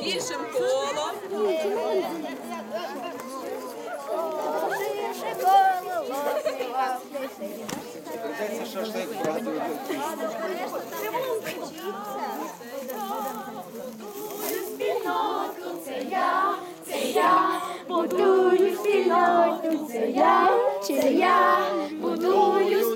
Більшим колом. Шашлик ya, c'est ya, Boudou, you feel like, c'est ya, c'est ya, Boudou, you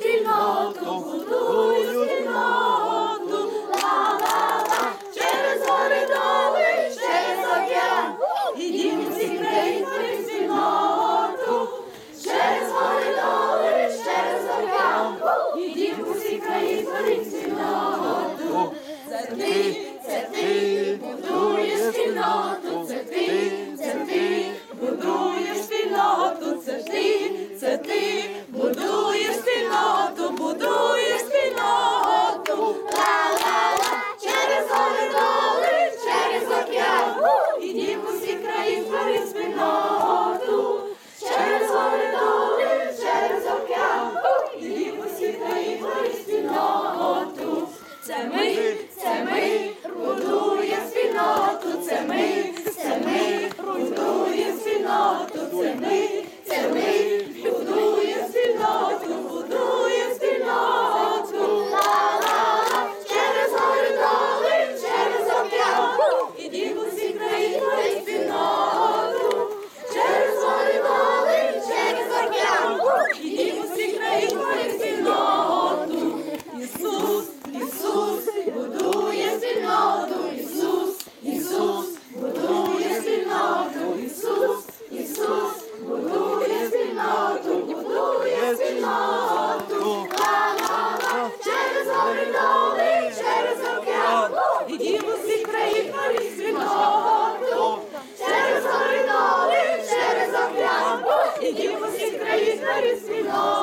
não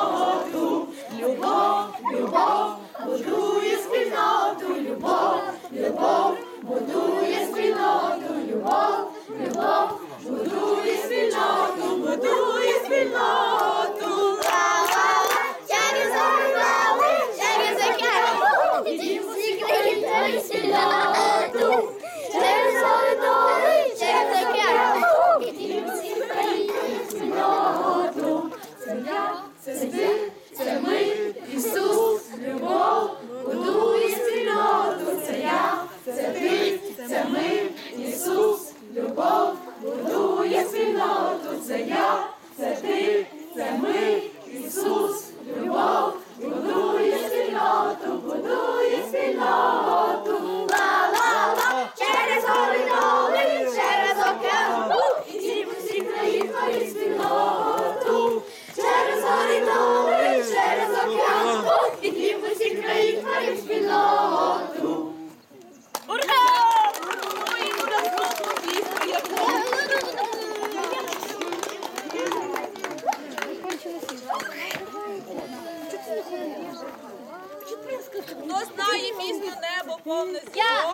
Хто знає пісню небо повне зірок?